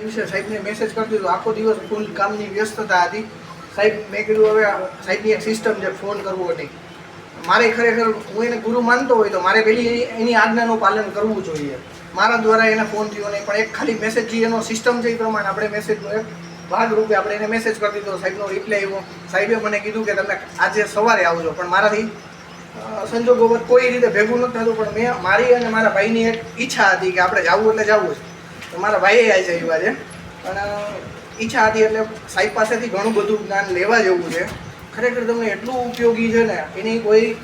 દિવસે સાહેબને મેસેજ કરી દીધો. આખો દિવસ ફૂલ કામની વ્યસ્તતા હતી. સાહેબ મેં કીધું હવે સાહેબની એક સિસ્ટમ છે ફોન કરવો નહીં. મારે ખરેખર હું એને ગુરુ માનતો હોય તો મારે પેલી એની- આજ્ઞાનું પાલન કરવું જોઈએ. મારા દ્વારા એને ફોન થયો નહીં પણ એક ખાલી મેસેજ એનો સિસ્ટમ છે એ પ્રમાણે આપણે મેસેજનો એક ભાગ રૂપે આપણે એને મેસેજ કરી દીધો. સાહેબનો રિપ્લાય આવ્યો. સાહેબે મને કીધું કે તમે આજે સવારે આવજો. પણ મારાથી અ, સંજોગો કોઈ રીતે ભેગું નથી થતું પણ મેં મારી અને મારા ભાઈની એક ઈચ્છા હતી કે આપણે જવું એટલે જવું જ. મારા ભાઈએ આવી છે એવા છે. પણ ઈચ્છા હતી એટલે સાહેબ પાસેથી ઘણું બધું જ્ઞાન લેવા જેવું છે. ખરેખર તમને એટલું ઉપયોગી છે ને, એની કોઈ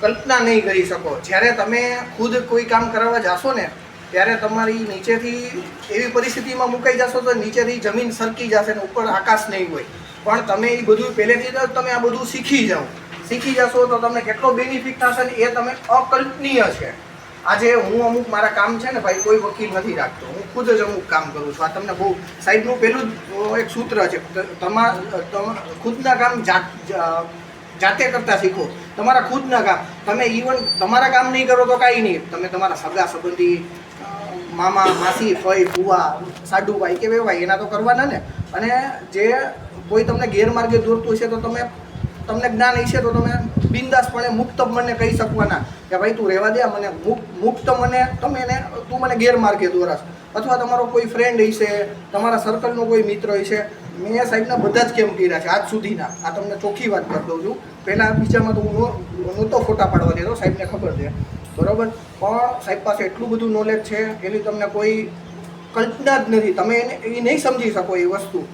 કલ્પના નહીં કરી શકો. જ્યારે તમે ખુદ કોઈ કામ કરાવવા જાશો ને, ત્યારે તમારી નીચેથી એવી પરિસ્થિતિમાં મુકાઈ જશો તો નીચેથી જમીન સરકી જશે ને ઉપર આકાશ નહીં હોય. પણ તમે એ બધું પહેલેથી જ તમે આ બધું શીખી જાઓ. શીખી જશો તો તમને કેટલો બેનિફિટ થશે ને એ તમે અકલ્પનીય છે. આજે હું અમુક મારા કામ છે ને ભાઈ, કોઈ વકીલ નથી રાખતો. હું ખુદ જ અમુક કામ કરું છું. આ તમને બહુ, સાહેબનું પેલું જ એક સૂત્ર છે. તમા ખુદના કામ જાત જાતે કરતાં શીખો. તમારા ખુદના કામ, તમે ઇવન તમારા કામ નહીં કરો તો કાંઈ નહીં. તમે તમારા સગા સંબંધી મામા, માસી ફઈ ફુવા સાડુભાઈ કે ભાઈ એના તો કરવાના ને. અને જે કોઈ તમને ગેરમાર્ગે દોરતું હશે તો તમે તમને જ્ઞાન હશે તો તમે બિંદાસપણે મુક્ત મને કહી શકવાના કે ભાઈ તું રહેવા દે મને મુક- મુક્ત મને, તમે એને, તું મને ગેરમાર્ગે દોરાશ. અથવા તમારો કોઈ ફ્રેન્ડ હશે તમારા સર્કલનો કોઈ મિત્ર હશે મેં સાહેબના બધા જ કેમ કર્યા છે આજ સુધીના? આ તમને ચોખ્ખી વાત કરી દઉં છું. પહેલાં બીજામાં તો હું નહોતો ફોટા પાડવા દેતો, સાહેબને ખબર છે. બરોબર? પણ સાહેબ પાસે એટલું બધું નોલેજ છે, એની તમને કોઈ કલ્પના જ નથી. તમે એને એ નહીં સમજી શકો એ વસ્તુ.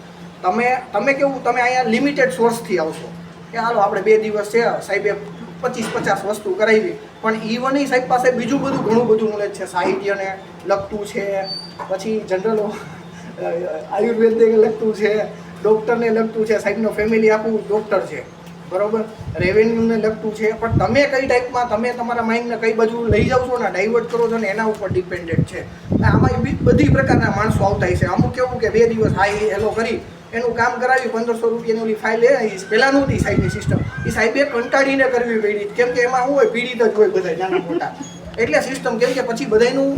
તમે તમે કેવું, તમે અહીંયા લિમિટેડ સોર્સથી આવશો. કે હાલો, આપણે બે દિવસ છે, સાહેબે પચીસ, પચાસ વસ્તુ કરાવી. પણ ઈવન સાહેબ પાસે બીજું બધું ઘણું બધું નોલેજ છે. સાહિત્યને લગતું છે, પછી જનરલ આયુર્વેદને લગતું છે ડૉક્ટરને લગતું છે, સાહેબનો ફેમિલી આખું ડૉક્ટર છે. બરોબર? રેવન્યુને લગતું છે. પણ તમે કઈ ટાઈપમાં તમે તમારા માઇન્ડને કઈ બાજુ લઈ જાઓ છો ને ડાયવર્ટ કરો છો ને, એના ઉપર ડિપેન્ડેન્ટ છે. આમાં બધી પ્રકારના માણસો આવતા છે. અમુક કેવું કે બે દિવસ હાઈ હેલો કરી એનું કામ કરાવ્યું, પંદરસો રૂપિયાની ઓલી ફાઇલ એ પહેલાં નહોતી સાહેબની સિસ્ટમ એ સાહેબે કંટાળીને કરવી પડી. કેમ કે એમાં શું હોય, પીડિત જ હોય બધા નાના મોટા. એટલે સિસ્ટમ કેમ કે પછી બધાયનું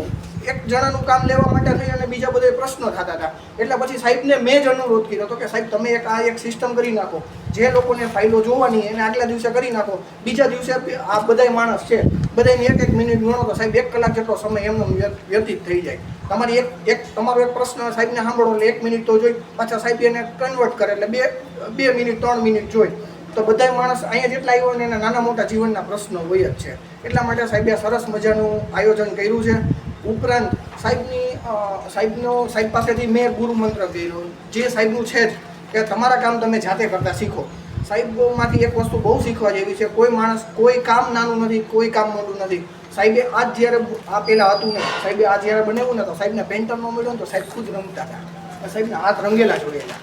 એક જણાનું કામ લેવા માટે થઈ અને બીજા બધા પ્રશ્નો થતા હતા. એટલે પછી સાહેબને મેં જ અનુરોધ કર્યો હતો કે સાહેબ, તમે એક આ એક સિસ્ટમ કરી નાખો. જે લોકોને ફાઇલો જોવાની એને આગલા દિવસે કરી નાખો. બીજા દિવસે આ બધાય માણસ છે બધાની એક એક મિનિટ ગણો તો સાહેબ એક કલાક જેટલો સમય એમનો વ્યતીત થઈ જાય. તમારી એક એક, તમારો એક પ્રશ્ન સાહેબને સાંભળો એટલે એક મિનિટ તો જોઈ, પાછા સાહેબ એને કન્વર્ટ કરે એટલે બે બે મિનિટ ત્રણ મિનિટ જોઈ. તો બધા માણસ અહીંયા જેટલા આવ્યો ને એના નાના મોટા જીવનના પ્રશ્નો હોય જ છે. એટલા માટે સાહેબે સરસ મજાનું આયોજન કર્યું છે. ઉપરાંત સાહેબની સાહેબનો, સાહેબ પાસેથી મેં ગુરુ મંત્ર કર્યો. જે સાહેબનું છે જ, કે તમારા કામ તમે જાતે કરતા શીખો. સાહેબમાંથી એક વસ્તુ બહુ શીખવા જેવી છે. કોઈ માણસ, કોઈ કામ નાનું નથી, કોઈ કામ મોટું નથી. સાહેબે આજ જ્યારે આ પહેલાં હતું ને, સાહેબે આ જ્યારે બનાવ્યું ને, તો સાહેબને પેન્ટર ન મળ્યો ને, તો સાહેબ ખુદ રમતા હતા. સાહેબના હાથ રંગેલા જોયેલા,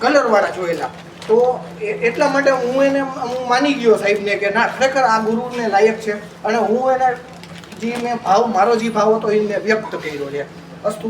કલરવાળા જોયેલા. તો એટલા માટે હું એને, હું માની ગયો સાહેબને કે ના, ખરેખર આ ગુરુને લાયક છે. અને હું એને જે મેં ભાવ, મારો જે ભાવ હતો, એ મેં વ્યક્ત કર્યો છે. વસ્તુ